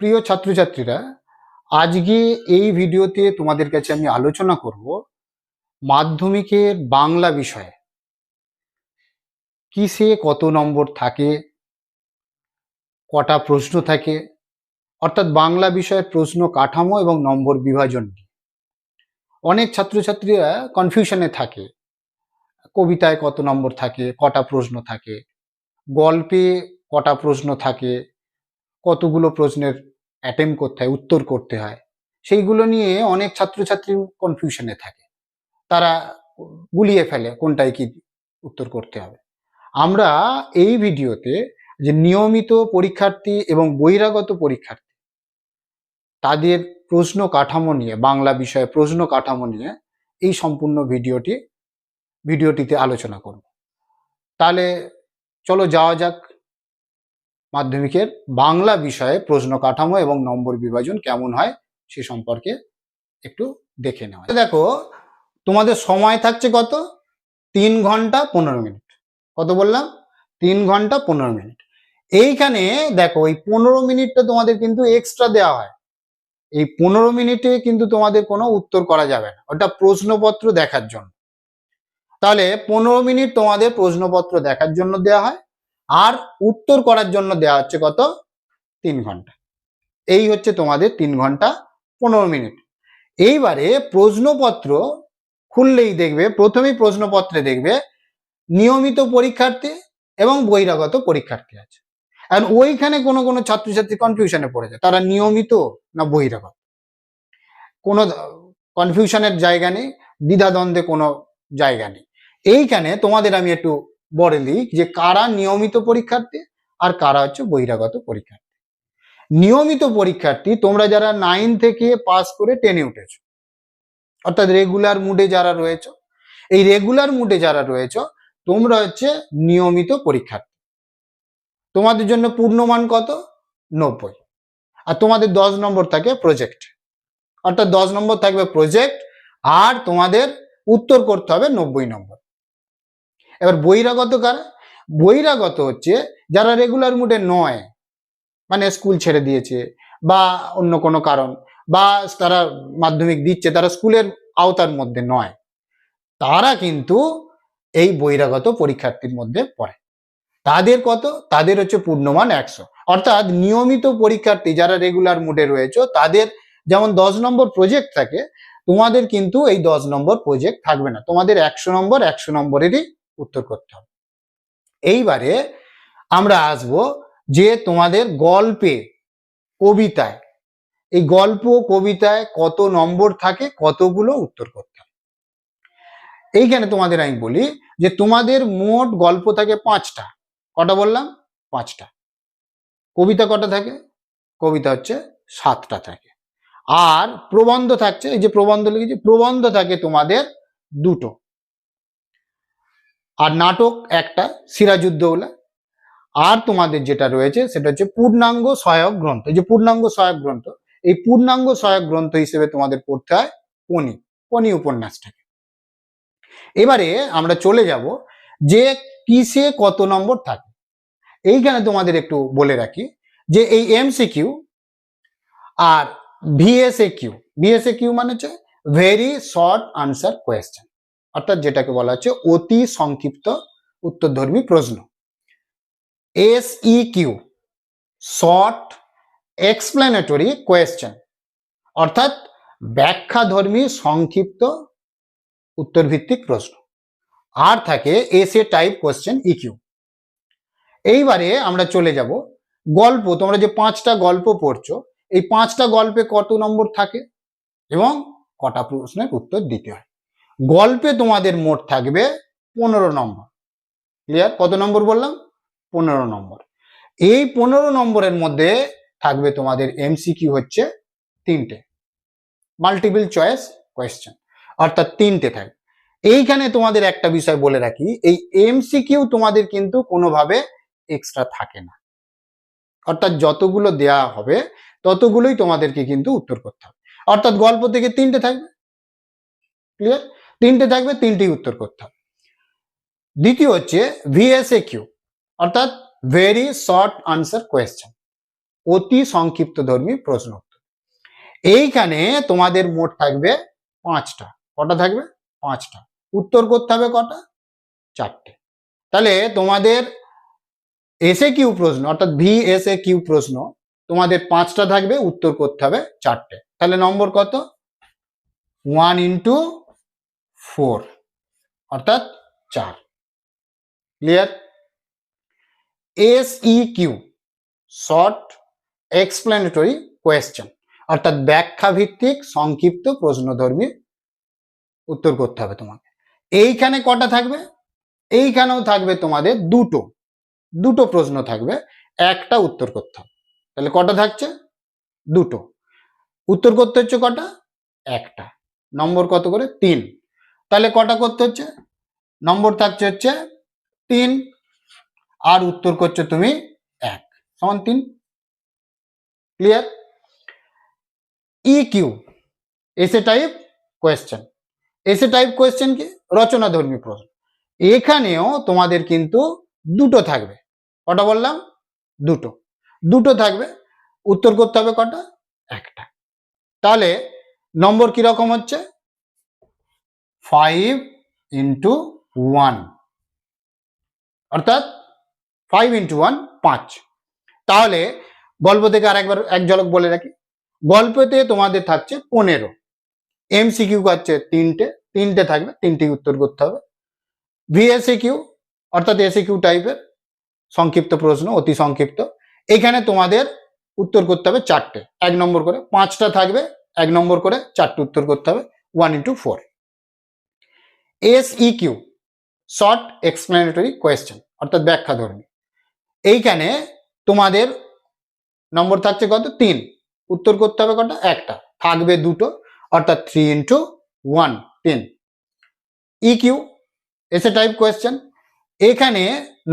প্রিয় ছাত্রছাত্রীরা, আজকে এই ভিডিওতে তোমাদের কাছে আমি আলোচনা করব মাধ্যমিকের বাংলা বিষয়ে। কিসে কত নম্বর থাকে? কটা প্রশ্ন থাকে? অর্থাৎ বাংলা বিষয়ের প্রশ্ন কাঠামো এবং নম্বর বিভাজন। অনেক ছাত্রছাত্রীরা কনফিউশনে থাকে। কবিতায় কত নম্বর থাকে? কটা প্রশ্ন থাকে? গল্পে কটা প্রশ্ন থাকে? কতগুলো প্রশ্নের অ্যাটেম্প করতে হয়, উত্তর করতে হয়। সেইগুলো নিয়ে অনেক ছাত্রছাত্রী কনফিউশনে থাকে। তারা গুলিয়ে ফেলে কোনটায় কি উত্তর করতে হবে। আমরা এই ভিডিওতে যে নিয়মিত পরীক্ষার্থী এবং বহিরাগত পরীক্ষার্থী, তাদের প্রশ্ন কাঠামো নিয়ে, বাংলা বিষয়ে প্রশ্ন কাঠামো নিয়ে এই সম্পূর্ণ ভিডিওটি, ভিডিওটিতে আলোচনা করব। তাহলে চলো যাওয়া যাক মাধ্যমিকের বাংলা বিষয়ে প্রশ্ন কাঠামো এবং নম্বর বিভাজন কেমন হয় সে সম্পর্কে একটু দেখে নেওয়া। দেখো, তোমাদের সময় থাকছে কত? তিন ঘণ্টা পনেরো মিনিট। কত বললাম? তিন ঘণ্টা পনেরো মিনিট। এইখানে দেখো, এই পনেরো মিনিটটা তোমাদের কিন্তু এক্সট্রা দেওয়া হয়। এই পনেরো মিনিটে কিন্তু তোমাদের কোনো উত্তর করা যাবে না। ওটা প্রশ্নপত্র দেখার জন্য। তাহলে পনেরো মিনিট তোমাদের প্রশ্নপত্র দেখার জন্য দেওয়া হয়। আর উত্তর করার জন্য দেওয়া হচ্ছে কত? তিন ঘণ্টা। এই হচ্ছে তোমাদের তিন ঘণ্টা পনেরো মিনিট। এইবারে প্রশ্নপত্র খুললেই দেখবে, প্রথমেই প্রশ্নপত্রে দেখবে, নিয়মিত পরীক্ষার্থী এবং বহিরাগত পরীক্ষার্থী আছে। আর ওইখানে কোনো কোনো ছাত্রছাত্রী কনফিউশনে পড়ে যায়। তারা নিয়মিত না বহিরাগত? কোনো কনফিউশনের জায়গা নেই, দ্বিধাদ্বন্দ্বে কোনো জায়গা নেই। এইখানে তোমাদের আমি একটু বলে দিই যে কারা নিয়মিত পরীক্ষার্থী আর কারা হচ্ছে বহিরাগত পরীক্ষার্থী। নিয়মিত পরীক্ষার্থী তোমরা যারা নাইন থেকে পাস করে টেনে উঠেছ, অর্থাৎ রেগুলার মুডে যারা রয়েছে, এই রেগুলার মুডে যারা রয়েছে, তোমরা হচ্ছে নিয়মিত পরীক্ষার্থী। তোমাদের জন্য পূর্ণমান কত? নব্বই। আর তোমাদের দশ নম্বর থাকে প্রজেক্ট অর্থাৎ দশ নম্বর থাকবে প্রজেক্ট আর তোমাদের উত্তর করতে হবে নব্বই নম্বর। এবার বহিরাগত কারা? বহিরাগত হচ্ছে যারা রেগুলার মুডে নয় মানে স্কুল ছেড়ে দিয়েছে বা অন্য কোনো কারণ, বা তারা মাধ্যমিক দিচ্ছে, তারা স্কুলের আওতার মধ্যে নয়, তারা কিন্তু এই বহিরাগত পরীক্ষার্থীর মধ্যে পড়ে। তাদের কত? তাদের হচ্ছে পূর্ণমান একশো। অর্থাৎ নিয়মিত পরীক্ষার্থী যারা রেগুলার মুডে রয়েছে, তাদের যেমন দশ নম্বর প্রজেক্ট থাকে, তোমাদের কিন্তু এই দশ নম্বর প্রজেক্ট থাকবে না। তোমাদের একশো নম্বর, একশো নম্বরেরই উত্তর করতে হবে। এইবারে আমরা আসব যে তোমাদের গল্পে, কবিতায়, এই গল্প কবিতায় কত নম্বর থাকে, কতগুলো উত্তর করতে হবে। এইখানে তোমাদের আমি বলি যে তোমাদের মোট গল্প থাকে পাঁচটা। কটা বললাম? পাঁচটা। কবিতা কটা থাকে? কবিতা হচ্ছে সাতটা থাকে। আর প্রবন্ধ থাকছে, এই যে প্রবন্ধ লিখেছি, প্রবন্ধ থাকে তোমাদের দুটো। আর নাটক একটা সিরাজুদ্দৌলা আর তোমাদের যেটা রয়েছে, সেটা হচ্ছে পূর্ণাঙ্গ সহায়ক গ্রন্থ। যে পূর্ণাঙ্গ সহায়ক গ্রন্থ, এই পূর্ণাঙ্গ সহায়ক গ্রন্থ হিসেবে তোমাদের পড়তে হয় পনি পনি উপন্যাসটাকে। এবারে আমরা চলে যাব যে কিসে কত নম্বর থাকে। এইখানে তোমাদের একটু বলে রাখি যে এই এমসিকিউ আর ভিএসএ কিউ ভিএসএ কিউ মানে হচ্ছে ভেরি শর্ট আনসার কোয়েশ্চেন অর্থাৎ যেটাকে বলা হচ্ছে অতি সংক্ষিপ্ত উত্তরধর্মী প্রশ্ন। S E Q short explanatory question অর্থাৎ ব্যাখ্যাধর্মী সংক্ষিপ্ত উত্তরভিত্তিক প্রশ্ন। আর থাকে S A type question EQ এইবারে আমরা চলে যাব গল্প, তোমরা যে পাঁচটা গল্প পড়ছো, এই পাঁচটা গল্পে কত নম্বর থাকে এবং কটা প্রশ্নের উত্তর দিতে হয়। গল্পে তোমাদের মোট থাকবে পনেরো নম্বর। ক্লিয়ার কত নম্বর বললাম? পনেরো নম্বর। এই পনেরো নম্বরের মধ্যে থাকবে তোমাদের এমসিকিউ হচ্ছে তিনটে। মাল্টিপল চয়েস কোয়েশ্চেন অর্থাৎ তিনটে থাকবে। এইখানে তোমাদের একটা বিষয় বলে রাখি, এই এমসিকিউ তোমাদের কিন্তু কোনোভাবে এক্সট্রা থাকে না। অর্থাৎ যতগুলো দেয়া হবে, ততগুলোই তোমাদেরকে কিন্তু উত্তর করতে হবে। অর্থাৎ গল্প থেকে তিনটে থাকবে। ক্লিয়ার তিনটে থাকবে, তিনটেই উত্তর করতে হবে। দ্বিতীয় হচ্ছে ভিএসএ কিউ অর্থাৎ ভেরি শর্ট আনসার কোয়েশ্চেন অতি সংক্ষিপ্ত ধর্মী প্রশ্ন এইখানে তোমাদের মোট থাকবে পাঁচটা। কটা থাকবে? পাঁচটা। উত্তর করতে হবে কটা? চারটে। তাহলে তোমাদের এসে কিউ প্রশ্ন, অর্থাৎ ভি এস এ কিউ প্রশ্ন, তোমাদের পাঁচটা থাকবে, উত্তর করতে হবে চারটে। তাহলে নম্বর কত? ওয়ান ইন্টু ফোর অর্থাৎ চার। Clear S E Q short explanatory question অর্থাৎ ব্যাখ্যা ভিত্তিক সংক্ষিপ্ত, প্রশ্নধর্মী উত্তর করতে হবে তোমাকে। এইখানে কটা থাকবে? এইখানেও থাকবে তোমাদের দুটো। দুটো প্রশ্ন থাকবে, একটা উত্তর করতে হবে। তাহলে কটা থাকছে? দুটো। উত্তর করতে হচ্ছে কটা? একটা। নম্বর কত করে? তিন। তাহলে কটা করতে হচ্ছে? নম্বর থাকছে হচ্ছে তিন, আর উত্তর করছ তুমি এক। সমান তিন। Clear E Q S A type question S A type question কি? রচনাধর্মী প্রশ্ন। এখানেও তোমাদের কিন্তু দুটো থাকবে। কটা বললাম? দুটো। দুটো থাকবে। উত্তর করতে হবে কটা? একটা। তাহলে নম্বর কীরকম হচ্ছে? ফাইভ ইন্টু ওয়ান অর্থাৎ ফাইভ ইন্টু ওয়ান পাঁচ। তাহলে গল্প থেকে আরেকবার এক ঝলক বলে রাখি। গল্পতে তোমাদের থাকছে পনেরো। এমসিকিউ আছে তিনটে। তিনটে থাকবে, তিনটি উত্তর করতে হবে। ভিএসএ কিউ অর্থাৎ এসে কিউ টাইপের সংক্ষিপ্ত প্রশ্ন, অতি সংক্ষিপ্ত। এখানে তোমাদের উত্তর করতে হবে চারটে। এক নম্বর করে পাঁচটা থাকবে, এক নম্বর করে চারটে উত্তর করতে হবে one into four S E Q short explanatory question অর্থাৎ ব্যাখ্যা ধর্মী। এইখানে তোমাদের নম্বর থাকছে কত? তিন। উত্তর করতে হবে কটা? একটা। থাকবে দুটো, অর্থাৎ থ্রি ইন্টু ওয়ান তিন ই কিউ এসে টাইপ কোয়েশ্চেন এখানে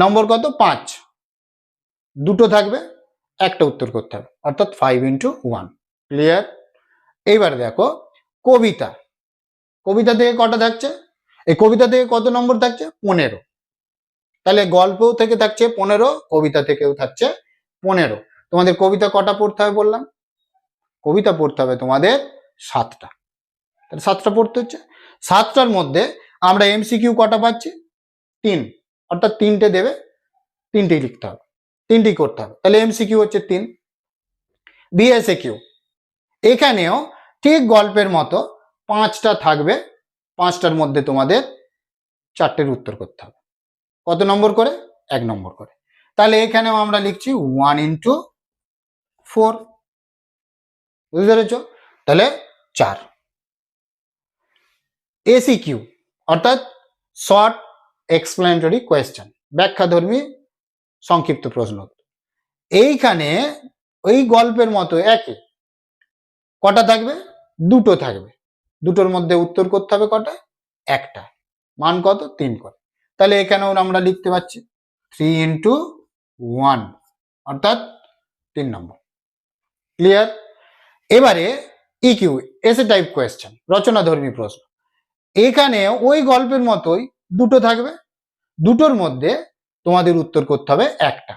নম্বর কত? পাঁচ। দুটো থাকবে, একটা উত্তর করতে হবে, অর্থাৎ ফাইভ ইন্টু ওয়ান ক্লিয়ার এইবার দেখো, কবিতা। কবিতা থেকে কটা থাকছে? এই কবিতা থেকে কত নম্বর থাকছে? পনেরো। তাহলে গল্পও থেকে থাকছে পনেরো, কবিতা থেকেও থাকছে পনেরো। তোমাদের কবিতা কটা পড়তে হবে বললাম? কবিতা পড়তে হবে তোমাদের সাতটা। তাহলে সাতটা পড়তে হচ্ছে। সাতটার মধ্যে আমরা এমসিকিউ কটা পাচ্ছি? তিন। অর্থাৎ তিনটে দেবে, তিনটেই লিখতে হবে। তিনটেই করতে হবে। তাহলে এমসিকিউ হচ্ছে তিন। বিএসএ কিউ এখানেও ঠিক গল্পের মতো পাঁচটা থাকবে। পাঁচটার মধ্যে তোমাদের চারটের উত্তর করতে হবে। কত নম্বর করে? এক নম্বর করে। তাহলে এখানেও আমরা লিখছি ওয়ান ইন্টু ফোর বুঝতে পেরেছ? তাহলে চার। এসি কিউ অর্থাৎ শর্ট এক্সপ্লেনেটরি কোয়েশ্চেন ব্যাখ্যাধর্মী সংক্ষিপ্ত প্রশ্ন। এইখানে ওই গল্পের মতো একই কটা থাকবে? দুটো থাকবে। দুটোর মধ্যে উত্তর করতে হবে কটা? একটা। মান কত? তিন করে। তাহলে এখানেও আমরা লিখতে পাচ্ছি থ্রি ইন্টু ওয়ান অর্থাৎ তিন নম্বর। ক্লিয়ার এবারে ইকিউ এসে টাইপ কোয়েশ্চেন রচনাধর্মী প্রশ্ন। এখানে ওই গল্পের মতোই দুটো থাকবে। দুটোর মধ্যে তোমাদের উত্তর করতে হবে একটা।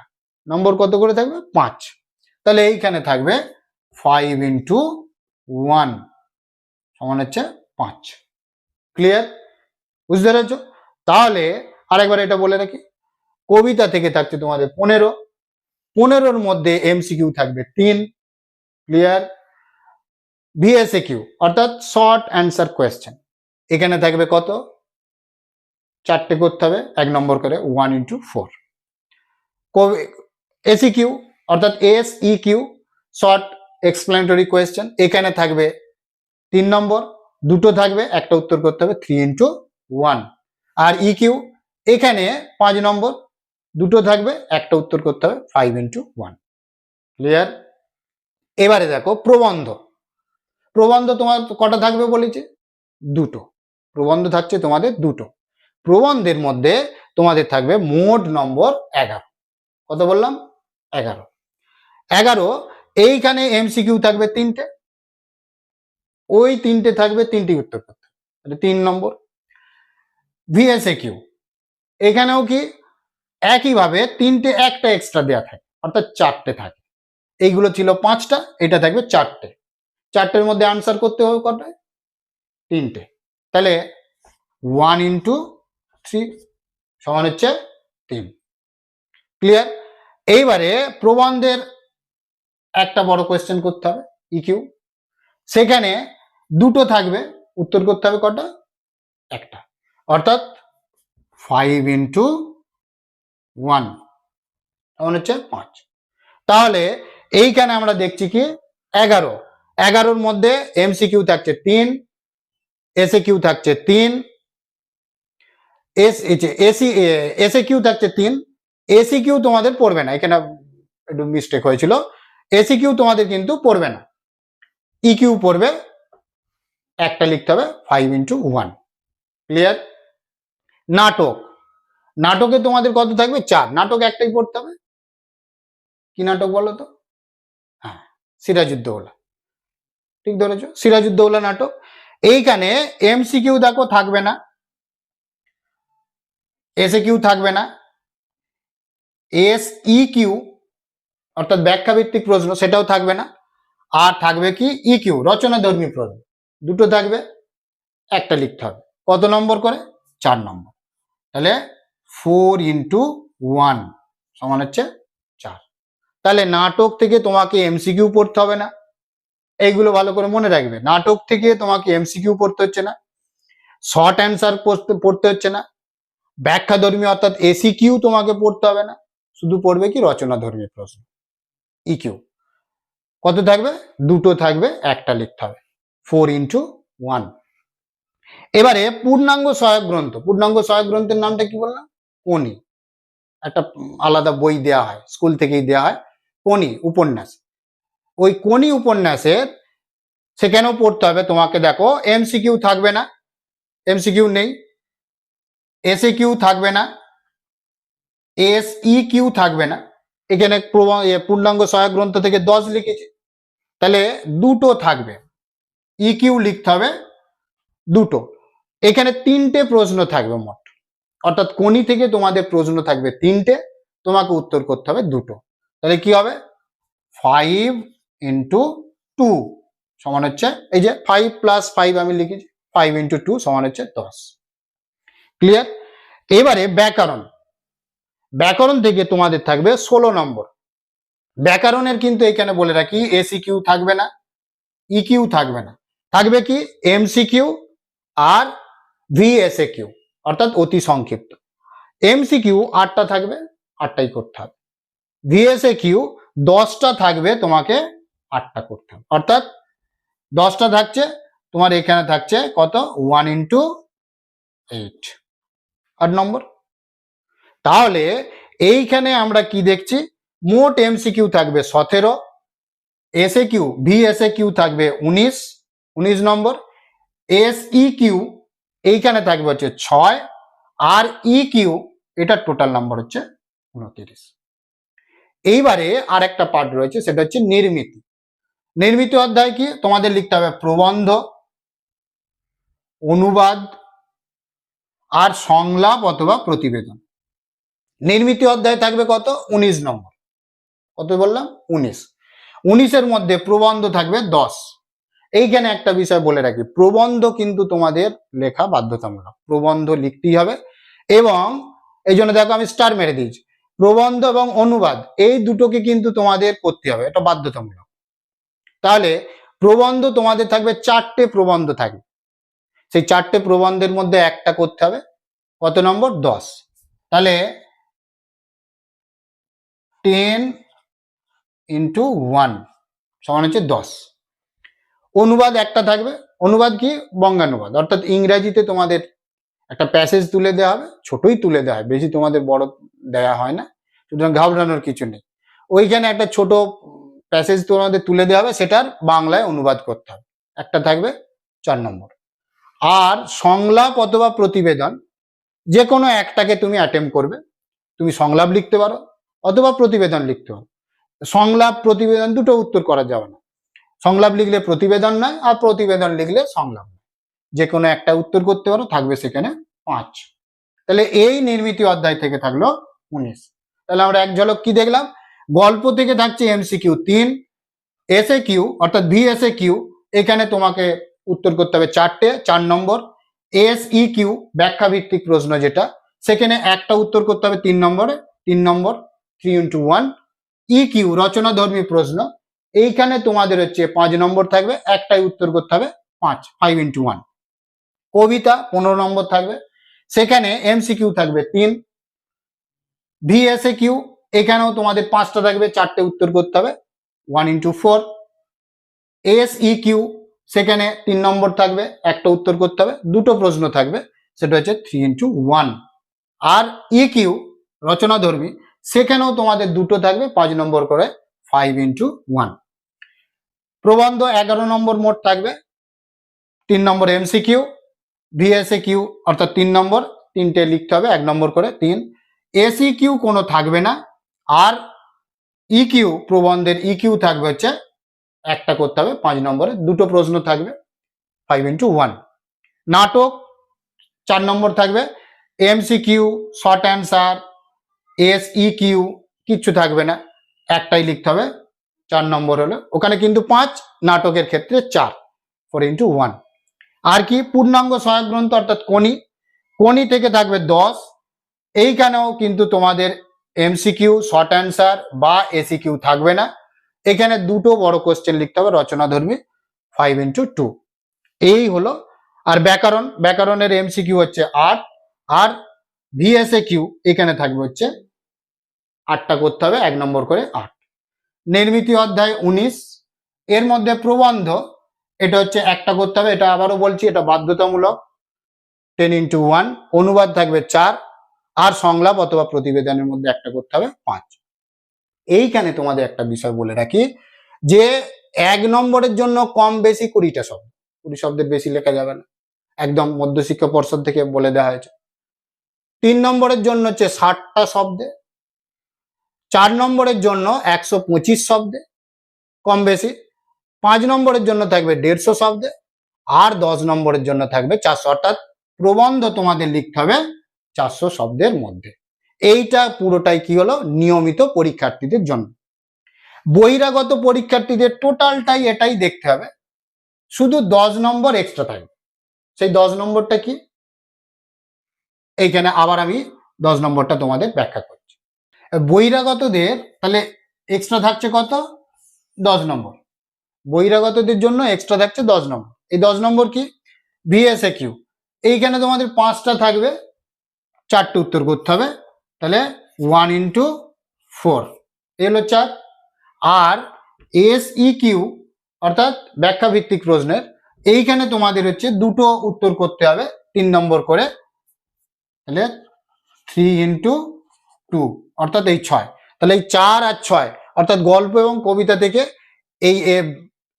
নম্বর কত করে থাকবে? পাঁচ। তাহলে এইখানে থাকবে ফাইভ ইন্টু ওয়ান সমান হচ্ছে পাঁচ। ক্লিয়ার বুঝতে পেরেছ? তাহলে আরেকবার এটা বলে রাখি। কবিতা থেকে থাকছে তোমাদের পনেরো। পনেরোর মধ্যে এমসিকিউ থাকবে তিন। ক্লিয়ার ভিএসএ কিউ অর্থাৎ শর্ট অ্যান্সার কোয়েশ্চেন এখানে থাকবে কত? চারটে করতে হবে, এক নম্বর করে one into four S E Q অর্থাৎ S E Q short explanatory question এখানে থাকবে তিন নম্বর, দুটো থাকবে, একটা উত্তর করতে হবে থ্রি ইন্টু ওয়ান আর ই কিউ এখানে পাঁচ নম্বর, দুটো থাকবে, একটা উত্তর করতে হবে ফাইভ ইন্টু ওয়ান ক্লিয়ার এবারে দেখো, প্রবন্ধ। প্রবন্ধ তোমার কটা থাকবে বলেছে? দুটো। প্রবন্ধ থাকছে তোমাদের দুটো। প্রবন্ধের মধ্যে তোমাদের থাকবে মোট নম্বর এগারো। কত বললাম? এগারো। এগারো, এইখানে এমসিকিউ থাকবে তিনটে। ওই তিনটে থাকবে, তিনটি উত্তর করতে। তাহলে তিন নম্বর। ভিএসএ কিউ এখানেও কি একইভাবে তিনটে একটা এক্সট্রা দেওয়া থাকে, অর্থাৎ চারটে থাকে। এইগুলো ছিল পাঁচটা, এটা থাকবে চারটে। চারটের মধ্যে আনসার করতে হবে কটা? তিনটে। তাহলে ওয়ান ইন্টু থ্রি সমান হচ্ছে তিন। ক্লিয়ার এইবারে প্রবন্ধের একটা বড় কোয়েশ্চেন করতে হবে ইকিউ সেখানে দুটো থাকবে, উত্তর করতে হবে কটা? একটা। অর্থাৎ ফাইভ ইন্টু ওয়ান হচ্ছে পাঁচ। তাহলে এইখানে আমরা দেখছি কি? এগারো। এগারোর মধ্যে এমসিকিউ থাকছে তিন এসে কিউ থাকছে তিন এস এসি এসে কিউ থাকছে তিন। এসি কিউ তোমাদের পড়বে না। এখানে একটু মিস্টেক হয়েছিল। এসি কিউ তোমাদের কিন্তু পড়বে না। ই কিউ পড়বে একটা লিখতে হবে ফাইভ ইন্টু ওয়ান ক্লিয়ার নাটক। নাটকে তোমাদের কত থাকবে? চার। নাটক একটাই পড়তে হবে। কি নাটক বলো তো? হ্যাঁ সিরাজুদ্দৌলা ঠিক ধরেছ? সিরাজুদ্দৌলা নাটক। এইখানে এমসিকিউ দেখো থাকবে না। এসে কিউ থাকবে না। এস ই কিউ অর্থাৎ ব্যাখ্যা ভিত্তিক প্রশ্ন, সেটাও থাকবে না। আর থাকবে কি? ই কিউ রচনাধর্মী প্রশ্ন। দুটো থাকবে, একটা লিখতে হবে। কত নম্বর করে? চার নম্বর। তাহলে ফোর ইন্টু ওয়ান সমান হচ্ছে চার। তাহলে নাটক থেকে তোমাকে এমসিকিউ পড়তে হবে না। এইগুলো ভালো করে মনে রাখবে। নাটক থেকে তোমাকে এমসিকিউ পড়তে হচ্ছে না। শর্ট অ্যান্সার পড়তে হচ্ছে না। ব্যাখ্যা ধর্মী অর্থাৎ এসি কিউ তোমাকে পড়তে হবে না। শুধু পড়বে কি? রচনা ধর্মী প্রশ্ন ইকিউ কত থাকবে? দুটো থাকবে, একটা লিখতে হবে। Four into one. এবারে পূর্ণাঙ্গ সহায়ক গ্রন্থ। পূর্ণাঙ্গ সহায়ক গ্রন্থের নামটা কি বললাম? কোনি একটা আলাদা বই দেওয়া হয়, স্কুল থেকেই দেওয়া হয় কোনি উপন্যাস। ওই কোনি উপন্যাসের সেখানেও পড়তে হবে? তোমাকে দেখো, এমসিকিউ থাকবে না। এমসিকিউ নেই। এসএ কিউ থাকবে না। এস ই কিউ থাকবে না। এখানে পূর্ণাঙ্গ সহায়ক গ্রন্থ থেকে দশ লিখেছে। তাহলে দুটো থাকবে। ই কিউ লিখতে হবে দুটো। এখানে তিনটে প্রশ্ন থাকবে মোট। অর্থাৎ কোনি থেকে তোমাদের প্রশ্ন থাকবে তিনটে, তোমাকে উত্তর করতে হবে দুটো। তাহলে কি হবে? ফাইভ ইন্টু টু সমান হচ্ছে, এই যে ফাইভ প্লাস ফাইভ আমি লিখেছি ফাইভ ইন্টু টু সমান হচ্ছে দশ। ক্লিয়ার এবারে ব্যাকরণ। ব্যাকরণ থেকে তোমাদের থাকবে ষোলো নম্বর। ব্যাকরণের কিন্তু এখানে বলে রাখি এসি কিউ থাকবে না ইকিউ থাকবে না। থাকবে কি? এমসি কিউ আর ভিএসএ কিউ অর্থাৎ অতি সংক্ষিপ্ত। এমসি কিউ আটটা থাকবে, আটটাই করতে হবে। ভিএসএ কিউ দশটা থাকবে, তোমাকে আটটা করতে হবে। অর্থাৎ দশটা থাকছে, তোমার এখানে থাকছে কত? ওয়ান ইন্টু এইট আট নম্বর। তাহলে এইখানে আমরা কি দেখছি? মোট এমসিকিউ থাকবে সতেরো SA Q V SA Q থাকবে উনিশ উনিশ নম্বর এস ই কিউ এইখানে থাকবে হচ্ছে ছয় আর ই কিউ এটার টোটাল নাম্বার হচ্ছে উনতিরিশ। এইবারে আর একটা পার্ট রয়েছে, সেটা হচ্ছে নির্মিতি। নির্মিতি অধ্যায় কি? তোমাদের লিখতে হবে প্রবন্ধ, অনুবাদ, আর সংলাপ অথবা প্রতিবেদন। নির্মিতি অধ্যায় থাকবে কত? উনিশ নম্বর। কত বললাম? উনিশ। উনিশের মধ্যে প্রবন্ধ থাকবে দশ। এইখানে একটা বিষয় বলে রাখি, প্রবন্ধ কিন্তু তোমাদের লেখা বাধ্যতামূলক। প্রবন্ধ লিখতেই হবে এবং এই জন্য দেখো আমি স্টার মেরে দিয়েছি। প্রবন্ধ এবং অনুবাদ, এই দুটোকে কিন্তু তোমাদের করতে হবে, এটা বাধ্যতামূলক। তাহলে প্রবন্ধ তোমাদের থাকবে, চারটে প্রবন্ধ থাকবে। সেই চারটে প্রবন্ধের মধ্যে একটা করতে হবে, কত নম্বর? দশ। তাহলে টেন ইন্টু ওয়ান সমান হচ্ছে দশ। অনুবাদ একটা থাকবে। অনুবাদ কি? বঙ্গানুবাদ। অর্থাৎ ইংরেজিতে তোমাদের একটা প্যাসেজ তুলে দেওয়া হবে, ছোটই তুলে দেওয়া হয় বেশি তোমাদের বড় দেওয়া হয় না। সুতরাং ঘাবড়ানোর কিছু নেই। ওইখানে একটা ছোট প্যাসেজ তোমাদের তুলে দেওয়া হবে, সেটার বাংলায় অনুবাদ করতে হবে। একটা থাকবে চার নম্বর। আর সংলাপ অথবা প্রতিবেদন যে কোনো একটাকে তুমি অ্যাটেম্প করবে। তুমি সংলাপ লিখতে পারো, অথবা প্রতিবেদন লিখতে পারো। সংলাপ, প্রতিবেদন দুটো উত্তর করা যাবে না। সংলাপ লিখলে প্রতিবেদন নয়, আর প্রতিবেদন লিখলে সংলাপ যে কোনো একটা উত্তর করতে পারো, থাকবে সেখানে পাঁচ। তাহলে এই নির্মিতি অধ্যায় থেকে থাকল উনিশ। তাহলে আমরা এক ঝলক কি দেখলাম? গল্প থেকে থাকছে এমসিকিউ তিন এসএ কিউ অর্থাৎ ভি ভিএসএ কিউ এখানে তোমাকে উত্তর করতে হবে চারটে, চার নম্বর। এস ই কিউ ব্যাখ্যা ভিত্তিক প্রশ্ন যেটা, সেখানে একটা উত্তর করতে হবে তিন নম্বরে, তিন নম্বর three into one E Q রচনা ধর্মী প্রশ্ন। এইখানে তোমাদের হচ্ছে পাঁচ নম্বর থাকবে, একটাই উত্তর করতে হবে, পাঁচ ফাইভ ইন্টু ওয়ান কবিতা পনেরো নম্বর থাকবে, সেখানে এমসিকিউ থাকবে তিন ভিএসএ কিউ এখানেও তোমাদের পাঁচটা থাকবে, চারটে উত্তর করতে হবে one into four S E Q সেখানে তিন নম্বর থাকবে, একটা উত্তর করতে হবে, দুটো প্রশ্ন থাকবে, সেটা হচ্ছে থ্রি ইন্টু ওয়ান আর ই কিউ রচনা ধর্মী সেখানেও তোমাদের দুটো থাকবে, পাঁচ নম্বর করে ফাইভ ইন্টু ওয়ান প্রবন্ধ এগারো নম্বর মোট থাকবে। তিন নম্বর এমসিকিউ ভিএসএ কিউ অর্থাৎ তিন নম্বর, তিনটে লিখতে হবে, এক নম্বর করে তিন। এসি কিউ কোনো থাকবে না। আর ইকিউ প্রবন্ধের ইকিউ থাকবে হচ্ছে, একটা করতে হবে, পাঁচ নম্বরে। দুটো প্রশ্ন থাকবে ফাইভ ইন্টু ওয়ান নাটক, চার নম্বর থাকবে MC Q short answer S E Q কিচ্ছু থাকবে না। একটাই লিখতে হবে, চার নম্বর হলো, ওখানে কিন্তু পাঁচ, নাটকের ক্ষেত্রে চার ফোর ইন্টু ওয়ান আর কি, পূর্ণাঙ্গ সহায়ক গ্রন্থ অর্থাৎ কোনি কোনি থেকে থাকবে দশ, এইখানেও কিন্তু তোমাদের এমসিকিউ শর্ট অ্যান্সার বা এসিকিউ থাকবে না, এখানে দুটো বড় কোশ্চেন লিখতে হবে, রচনাধর্মী ফাইভ ইন্টু টু এই হলো, আর ব্যাকরণ, ব্যাকরণের এমসিকিউ হচ্ছে আট, আর ভিএসএ কিউ এখানে থাকবে হচ্ছে আটটা করতে হবে, এক নম্বর করে আট। নির্মিতি অধ্যায় উনিশ, এর মধ্যে প্রবন্ধ, এটা হচ্ছে একটা করতে হবে, এটা আবারও বলছি, এটা বাধ্যতামূলক। টেন ইন্টু ওয়ান, অনুবাদ থাকবে চার, আর সংলাপ অথবা প্রতিবেদনের মধ্যে একটা করতে হবে পাঁচ। এইখানে তোমাদের একটা বিষয় বলে রাখি, যে এক নম্বরের জন্য কম বেশি কুড়িটা শব্দ, কুড়ি শব্দের বেশি লেখা যাবে না। একদম মধ্যশিক্ষা পর্ষদ থেকে বলে দেওয়া হয়েছে। তিন নম্বরের জন্য হচ্ছে ষাটটা শব্দে চার নম্বরের জন্য একশো পঁচিশ শব্দে কম বেশি, পাঁচ নম্বরের জন্য থাকবে দেড়শো শব্দে, আর দশ নম্বরের জন্য থাকবে চারশো, অর্থাৎ প্রবন্ধ তোমাদের লিখতে হবে চারশো শব্দের মধ্যে। এইটা পুরোটাই কি হলো? নিয়মিত পরীক্ষার্থীদের জন্য। বহিরাগত পরীক্ষার্থীদের টোটালটাই এটাই দেখতে হবে। শুধু দশ নম্বর এক্সট্রা থাকবে। সেই দশ নম্বরটা কি? এইখানে আবার আমি দশ নম্বরটা তোমাদের ব্যাখ্যা করছি। বহিরাগতদের, তাহলে এক্সট্রা থাকছে কত? দশ নম্বর। বহিরাগতদের জন্য এক্সট্রা থাকছে দশ নম্বর। এই দশ নম্বর কি? ভিএসএ কিউ এইখানে তোমাদের পাঁচটা থাকবে, চারটে উত্তর করতে হবে। তাহলে ওয়ান ইন্টু ফোর এলো চার। আর এস ই কিউ অর্থাৎ ব্যাখ্যা ভিত্তিক প্রশ্নের, এইখানে তোমাদের হচ্ছে দুটো উত্তর করতে হবে, তিন নম্বর করে। তাহলে থ্রি ইন্টু টু, অর্থাৎ এই ছয়। তাহলে এই চার আর ছয়, অর্থাৎ গল্প এবং কবিতা থেকে এই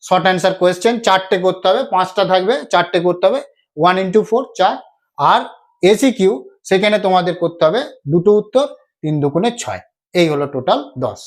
শর্ট অ্যান্সার কোয়েশ্চেন চারটে করতে হবে, পাঁচটা থাকবে, চারটে করতে হবে ওয়ান ইন্টু ফোর চার। আর এসি কিউ সেখানে তোমাদের করতে হবে দুটো উত্তর, তিন দুগুণে ছয়। এই হলো টোটাল দশ।